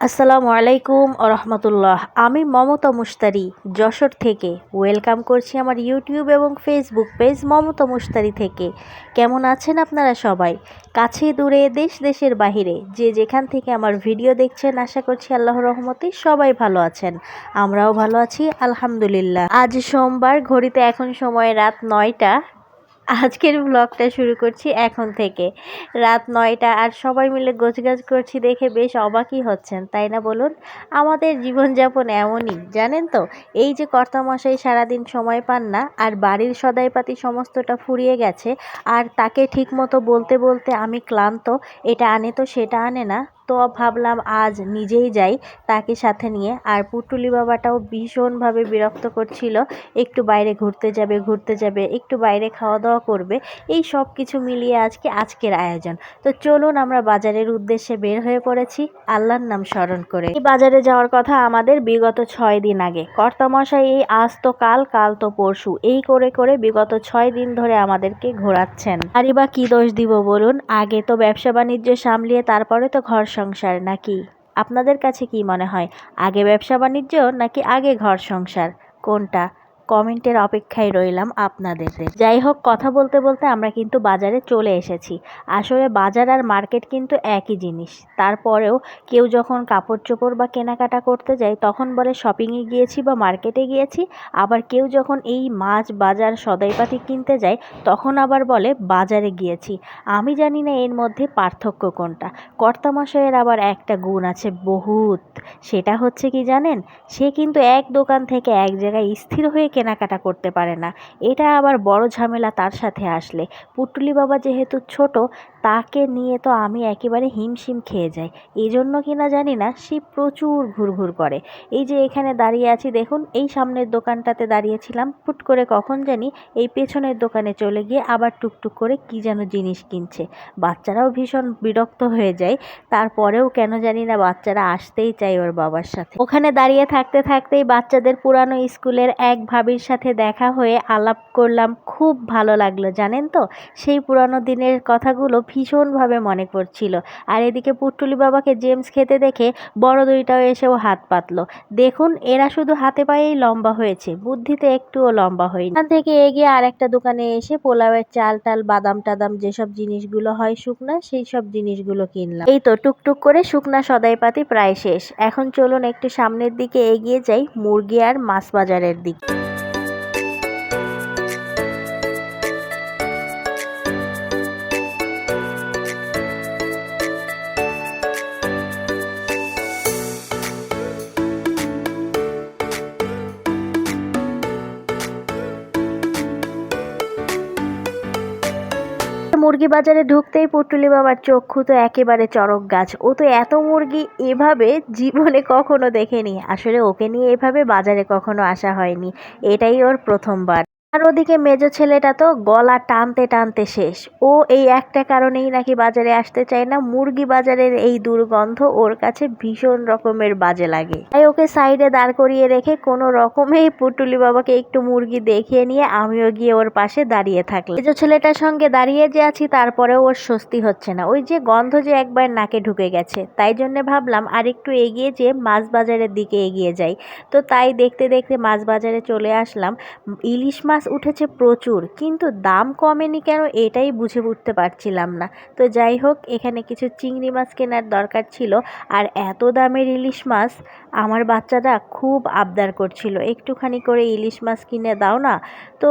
আসসালামু আলাইকুম রহমতুল্লাহ। আমি মমতা মুস্তারি যশোর থেকে। ওয়েলকাম করছি আমার ইউটিউব এবং ফেসবুক পেজ মমতা মুস্তারি থেকে। কেমন আছেন আপনারা সবাই? কাছে দূরে, দেশ দেশের বাহিরে, যে যেখান থেকে আমার ভিডিও দেখছেন, আশা করছি আল্লাহর রহমতে সবাই ভালো আছেন। আমরাও ভালো আছি, আলহামদুলিল্লাহ। আজ সোমবার, ঘড়িতে এখন সময় রাত নয়টা। আজকের ব্লগটা শুরু করছি এখন থেকে। রাত নয়টা আর সবাই মিলে গোছগাছ করছি দেখে বেশ অবাকই হচ্ছেন, তাই না বলুন? আমাদের জীবনযাপন এমনই, জানেন তো? এই যে কর্তামশাই সারাদিন সময় পান না, আর বাড়ির সদাইপাতি সমস্তটা ফুরিয়ে গেছে, আর তাকে ঠিক মতো বলতে বলতে আমি ক্লান্ত, এটা আনে তো সেটা আনে না। তো ভাবলাম আজ নিজেই যাই তাকে সাথে নিয়ে। আর পুটুলি বাবাটাও ভীষণভাবে বিরক্ত করছিল, একটু বাইরে ঘুরতে যাবে ঘুরতে যাবে, একটু বাইরে খাওয়া দাওয়া করবে, এই সব কিছু মিলিয়ে আজকে আজকের আয়োজন। তো চলুন আমরা বাজারের উদ্দেশ্যে বের হয়ে পড়েছি, আল্লাহর নাম স্মরণ করে। এই বাজারে যাওয়ার কথা আমাদের বিগত ছয় দিন আগে। কর্তামশাই, এই আজ তো কাল কাল তো পরশু, এই করে করে বিগত ছয় দিন ধরে আমাদেরকে ঘোরাচ্ছেন। আরে বা কি দোষ দিব বলুন? আগে তো ব্যবসা বাণিজ্য সামলিয়ে তারপরে তো ঘর সংসার নাকি? আপনাদের কাছে কি মনে হয়, আগে ব্যবসা বাণিজ্য নাকি আগে ঘর সংসার? কোনটা? কমেন্টের অপেক্ষায় রইলাম আপনাদের। যাই হোক, কথা বলতে বলতে আমরা কিন্তু বাজারে চলে এসেছি। আসলে বাজার আর মার্কেট কিন্তু একই জিনিস। তারপরেও কেউ যখন কাপড় চোপড় বা কেনাকাটা করতে যায়, তখন বলে শপিংয়ে গিয়েছি বা মার্কেটে গিয়েছি। আবার কেউ যখন এই মাছ বাজার সদাইপাতি কিনতে যায়, তখন আবার বলে বাজারে গিয়েছি। আমি জানি না এর মধ্যে পার্থক্য কোনটা। কর্তামশাইয়ের আবার একটা গুণ আছে বহুত। সেটা হচ্ছে কি জানেন? সে কিন্তু এক দোকান থেকে এক জায়গায় স্থির হয়ে কেনাকাটা করতে পারে না। এটা আবার বড় ঝামেলা তার সাথে আসলে। পুটুলি বাবা যেহেতু ছোট তাকে নিয়ে তো আমি একেবারে হিমশিম খেয়ে যাই। এই জন্য কি না জানি না, সে প্রচুর ঘুরঘুর করে। এই যে এখানে দাঁড়িয়ে আছি, দেখুন, এই সামনের দোকানটাতে দাঁড়িয়েছিলাম। ফুট করে কখন জানি এই পেছনের দোকানে চলে গিয়ে আবার টুকটুক করে কি যেন জিনিস কিনছে। বাচ্চারাও ভীষণ বিরক্ত হয়ে যায়। তারপরেও কেন জানি না বাচ্চারা আসতেই চায় ওর বাবার সাথে। ওখানে দাঁড়িয়ে থাকতে থাকতেই বাচ্চাদের পুরানো স্কুলের এক ভাবির সাথে দেখা হয়ে আলাপ করলাম। খুব ভালো লাগল, জানেন তো? সেই পুরানো দিনের কথাগুলো ভীষণভাবে মনে করছিল। আর এদিকে পুটুলি বাবাকে জেমস খেতে দেখে বড় দুইটাও এসেও হাত পাতলো। দেখুন, এরা শুধু হাতে পায়েই লম্বা হয়েছে। বুদ্ধিতে একটুও লম্বা হয়নি। এখান থেকে এগিয়ে আর একটা দোকানে এসে পোলাওয়ের চাল টাল, বাদাম টাদাম যেসব জিনিসগুলো হয় শুকনা, সেই সব জিনিসগুলো কিনলাম। এই তো টুকটুক করে শুকনা সদাইপাতি প্রায় শেষ। এখন চলুন একটু সামনের দিকে এগিয়ে যাই মুরগি আর মাছ বাজারের দিকে। মুরগি বাজারে ঢুকতেই পুটুলি বাবার চক্ষু তো একেবারে চরক গাছ। ও তো এত মুরগি এভাবে জীবনে কখনো দেখেনি। আসলে ওকে নিয়ে এভাবে বাজারে কখনো আসা হয়নি। এটাই ওর প্রথমবার। আর ওদিকে মেজো ছেলেটা তো গলা টানতে টানতে শেষ। ও এই একটা কারণেই নাকি বাজারে আসতে চায় না, মুরগি বাজারের এই দুর্গন্ধ ওর কাছে ভীষণ রকমের বাজে লাগে। তাই ওকে সাইডে দাঁড় করিয়ে রেখে কোনো রকমেই পুটুলি বাবাকে একটু মুরগি দেখিয়ে নিয়ে আমিও গিয়ে ওর পাশে দাঁড়িয়ে থাকলাম। মেজো ছেলেটার সঙ্গে দাঁড়িয়ে যে আছি, তারপরেও ওর স্বস্তি হচ্ছে না। ওই যে গন্ধ যে একবার নাকে ঢুকে গেছে, তাই জন্য ভাবলাম আর একটু এগিয়ে যেয়ে মাছ বাজারের দিকে এগিয়ে যাই। তো তাই দেখতে দেখতে মাছ বাজারে চলে আসলাম। ইলিশ মাছ মাছ উঠেছে প্রচুর, কিন্তু দাম কমেনি কেন এটাই বুঝে উঠতে পারছিলাম না। তো যাই হোক, এখানে কিছু চিংড়ি মাছ কেনার দরকার ছিল আর এত দামের ইলিশ মাছ আমার বাচ্চারা খুব আবদার করছিল। একটুখানি করে ইলিশ মাছ কিনে দাও না। তো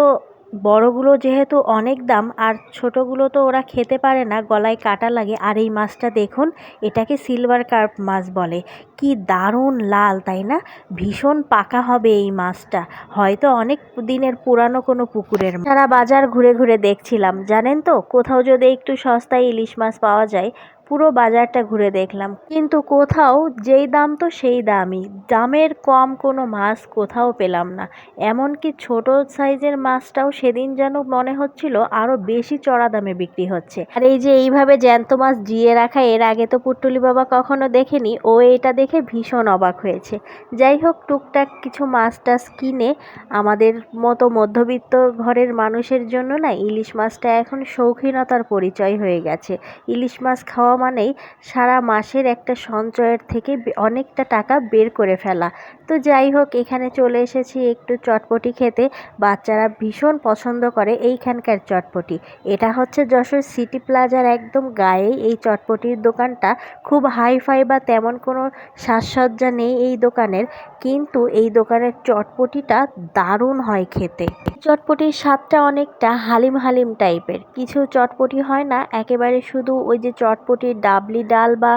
বড়গুলো যেহেতু অনেক দাম, আর ছোটোগুলো তো ওরা খেতে পারে না, গলায় কাটা লাগে। আর এই মাছটা দেখুন এটাকে সিলভার কার্প মাছ বলে। কি দারুণ লাল, তাই না? ভীষণ পাকা হবে এই মাছটা। হয়তো অনেক দিনের পুরানো কোনো পুকুরের সারা বাজার ঘুরে ঘুরে দেখছিলাম। জানেন তো, কোথাও যদি একটু সস্তায় ইলিশ মাছ পাওয়া যায় পুরো বাজারটা ঘুরে দেখলাম। কিন্তু কোথাও যেই দাম তো সেই দামই। দামের কম কোনো মাছ কোথাও পেলাম না। এমনকি ছোট সাইজের মাছটাও সেদিন যেন মনে হচ্ছিল আরও বেশি চড়া দামে বিক্রি হচ্ছে। আর এই যে এইভাবে জ্যান্ত মাছ জিয়ে রাখা, এর আগে তো পুটুলি বাবা কখনো দেখেনি, ও এটা দেখে ভীষণ অবাক হয়েছে। যাই হোক, টুকটাক কিছু মাছ টাছ কিনে আমাদের মতো মধ্যবিত্ত ঘরের মানুষের জন্য না, ইলিশ মাছটা এখন শৌখিনতার পরিচয় হয়ে গেছে। ইলিশ মাছ খাওয়া মানেই সারা মাসের একটা সঞ্চয়ের থেকে অনেকটা টাকা বের করে ফেলা। তো যাই হোক, এখানে চলে এসেছি একটু চটপটি খেতে। বাচ্চারা ভীষণ পছন্দ করে এইখানকার চটপটি। এটা হচ্ছে যশোর সিটি প্লাজার একদম গায়েই এই চটপটির দোকানটা। খুব হাই ফাই বা তেমন কোনো সাজসজ্জা নেই এই দোকানের, কিন্তু এই দোকানের চটপটিটা দারুণ হয় খেতে। চটপটির স্বাদটা অনেকটা হালিম হালিম টাইপের। কিছু চটপটি হয় না, একেবারে শুধু ওই যে চটপটির ডাবলি ডাল বা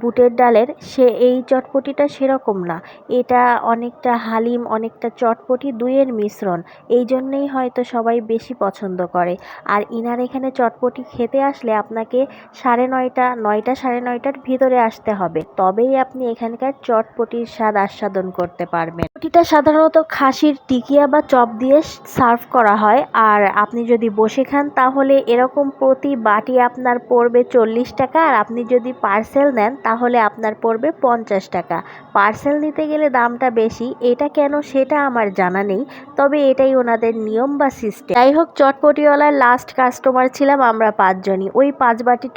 বুটের ডালের, সে এই চটপটিটা সেরকম না। এটা অনেকটা হালিম, অনেকটা চটপটি দুইয়ের মিশ্রণ। এই জন্যেই হয়তো সবাই বেশি পছন্দ করে। আর ইনার এখানে চটপটি খেতে আসলে আপনাকে সাড়ে নয়টা নয়টা সাড়ে নয়টার ভিতরে আসতে হবে। তবেই আপনি এখানকার চটপটির স্বাদ আস্বাদন করতে পারবেন। চটপটিটা সাধারণত খাসির টিকিয়া বা চপ দিয়ে সার্ভ করা হয়। আর আপনি যদি বসে খান, তাহলে এরকম প্রতি বাটি আপনার পড়বে চল্লিশ টাকা। আর আপনি যদি পার্সেল নেন, তাহলে আপনার পড়বে পঞ্চাশ টাকা। পার্সেল নিতে গেলে দামটা বেশি, এটা কেন সেটা আমার জানা নেই। তবে এটাই ওনাদের নিয়ম বা সিস্টেম। যাই হোক, চটপটিওয়ালার লাস্ট কাস্টমার ছিলাম আমরা পাঁচজনই। ওই পাঁচ বাটি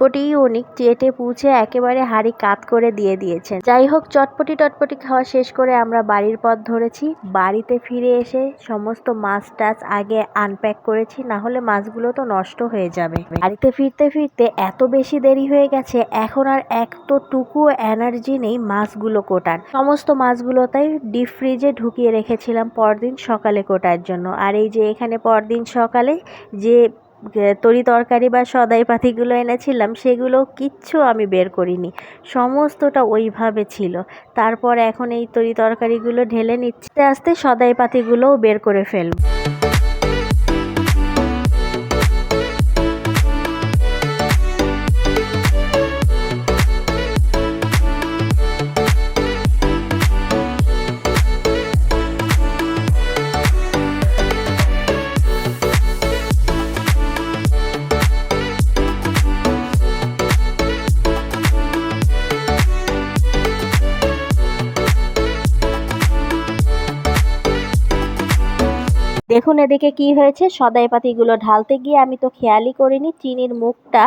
চটপটিই উনি চেটে পুছে একেবারে হাড়ি কাত করে দিয়ে দিয়েছেন। যাই হোক, চটপটি টটপটি খাওয়া শেষ করে আমরা বাড়ির পথ ধরেছি। বাড়িতে ফিরে এসে সমস্ত মাছ টাছ আগে আনপ্যাক করেছি না হলে মাছগুলো তো নষ্ট হয়ে যাবে। বাড়িতে ফিরতে ফিরতে এত বেশি দেরি হয়ে গেছে, এখন আর একটুকু এনার্জি নেই মাছগুলো কোটার। সমস্ত মাছগুলো তাই ডিপ ফ্রিজে ঢুকিয়ে রেখেছিলাম পরদিন সকালে কোটার জন্য। আর এই যে এখানে পরদিন সকালে যে তরি তরকারি বা সদাই পাতিগুলো এনেছিলাম, সেগুলো কিচ্ছু আমি বের করিনি। সমস্তটা ওইভাবে ছিল। তারপর এখন এই তরি তরকারিগুলো ঢেলে নিচ্ছে। আস্তে আস্তে সদাই পাতিগুলোও বের করে ফেলব। দেখুন এদিকে কি হয়েছে। সদাই পাতিগুলো ঢালতে গিয়ে আমি তো খেয়ালই করিনি, চিনির মুখটা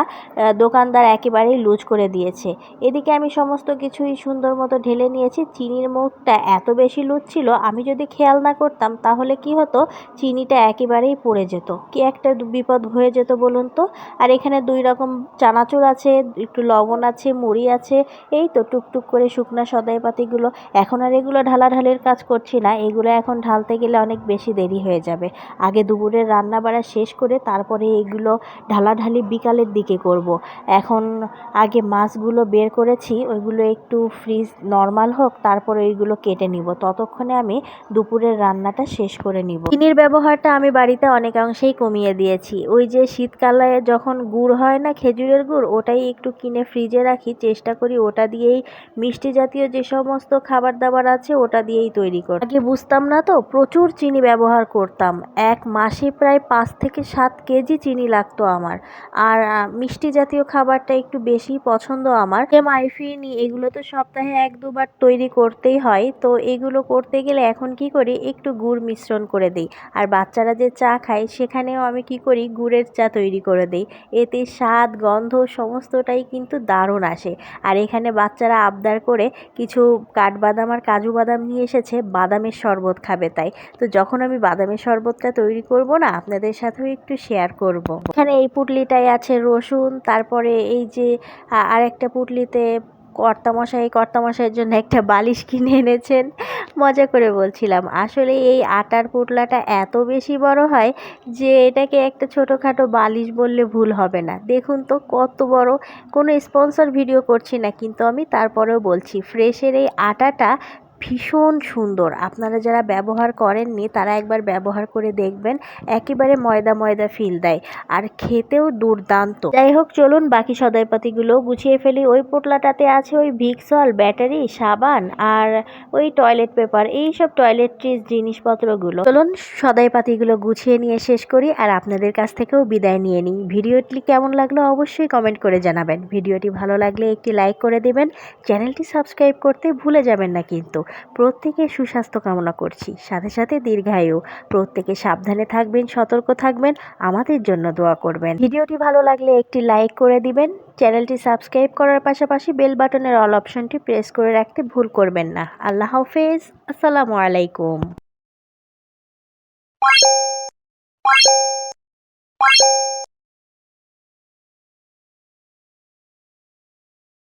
দোকানদার একেবারেই লুজ করে দিয়েছে। এদিকে আমি সমস্ত কিছুই সুন্দর মতো ঢেলে নিয়েছি। চিনির মুখটা এত বেশি লুজ ছিল, আমি যদি খেয়াল না করতাম তাহলে কি হতো? চিনিটা একেবারেই পড়ে যেত। কি একটা বিপদ হয়ে যেত বলুন তো? আর এখানে দুই রকম চানাচুর আছে, একটু লবণ আছে, মুড়ি আছে, এই তো টুকটুক করে শুকনা সদাই পাতিগুলো। এখন আর এগুলো ঢালাঢালির কাজ করছি না, এগুলো এখন ঢালতে গেলে অনেক বেশি দেরি হয়ে যাবে। আগে দুপুরের রান্না বাড়া শেষ করে তারপরে এগুলো ঢালাঢালি বিকালের দিকে করব। এখন আগে মাছগুলো বের করেছি, ওইগুলো একটু ফ্রিজ নর্মাল হোক, তারপরে ওইগুলো কেটে নিব। ততক্ষণে আমি দুপুরের রান্নাটা শেষ করে নিব। চিনির ব্যবহারটা আমি বাড়িতে অনেকাংশেই কমিয়ে দিয়েছি। ওই যে শীতকালে যখন গুড় হয় না, খেজুরের গুড়, ওটাই একটু কিনে ফ্রিজে রাখি, চেষ্টা করি ওটা দিয়েই মিষ্টি জাতীয় যে সমস্ত খাবার দাবার আছে, ওটা দিয়েই তৈরি করি। আগে বুঝতাম না তো, প্রচুর চিনি ব্যবহার করতাম। এক মাসে প্রায় পাঁচ থেকে সাত কেজি চিনি লাগতো আমার। আর মিষ্টি জাতীয় খাবারটা একটু বেশি পছন্দ আমার। যে মাইফিনি এগুলো তো সপ্তাহে এক দুবার তৈরি করতেই হয়। তো এগুলো করতে গেলে এখন কি করি, একটু গুড় মিশ্রণ করে দিই। আর বাচ্চারা যে চা খায়, সেখানেও আমি কি করি, গুড়ের চা তৈরি করে দিই। এতে স্বাদ, গন্ধ সমস্তটাই কিন্তু দারুণ আসে। আর এখানে বাচ্চারা আবদার করে কিছু কাঠবাদাম আর কাজু বাদাম নিয়ে এসেছে, বাদামের শরবত খাবে তাই। তো যখন আমি বাদামের শরবতটা তৈরি করব না, আপনাদের সাথেও একটু শেয়ার করব। এখানে এই পুটলিটায় আছে রসুন, তারপরে এই যে আরেকটা পুটলিতে কর্তামশাই, কর্তামশাইয়ের জন্য একটা বালিশ কিনে এনেছেন, মজা করে বলছিলাম আসলে এই আটার পুটলাটা এত বেশি বড় হয় যে, এটাকে একটা ছোটোখাটো বালিশ বললে ভুল হবে না দেখুন তো কত বড়, কোনো স্পন্সর ভিডিও করছি না, কিন্তু আমি তারপরেও বলছি ফ্রেশের এই আটাটা ভীষণ সুন্দর। আপনারা যারা ব্যবহার করেননি, তারা একবার ব্যবহার করে দেখবেন, একেবারে ময়দা ময়দা ফিল দেয়। আর খেতেও দুর্দান্ত। যাই হোক, চলুন বাকি সদাইপাতিগুলো গুছিয়ে ফেলি। ওই পোটলাটাতে আছে ওই ভিক্সল ব্যাটারি সাবান আর ওই টয়লেট পেপার এই সব টয়লেট্রিজ জিনিসপত্রগুলো। চলুন সদাইপাতিগুলো গুছিয়ে নিয়ে শেষ করি আর আপনাদের কাছ থেকেও বিদায় নিয়ে নিই। ভিডিওটি কেমন লাগল অবশ্যই কমেন্ট করে জানাবেন। ভিডিওটি ভালো লাগলে একটি লাইক করে দেবেন। চ্যানেলটি সাবস্ক্রাইব করতে ভুলে যাবেন না কিন্তু। প্রত্যেকের সুস্বাস্থ্য কামনা করছি। সাথে সাথে দীর্ঘায়ু। প্রত্যেকে সাবধানে থাকবেন, সতর্ক থাকবেন, আমাদের জন্য দোয়া করবেন। ভিডিওটি ভালো লাগলে একটি লাইক করে দিবেন। চ্যানেলটি সাবস্ক্রাইব করার পাশাপাশি বেল বাটনের অল অপশনটি প্রেস করে রাখতে ভুল করবেন না। আল্লাহ হাফেজ। আসসালামু আলাইকুম। Thank you.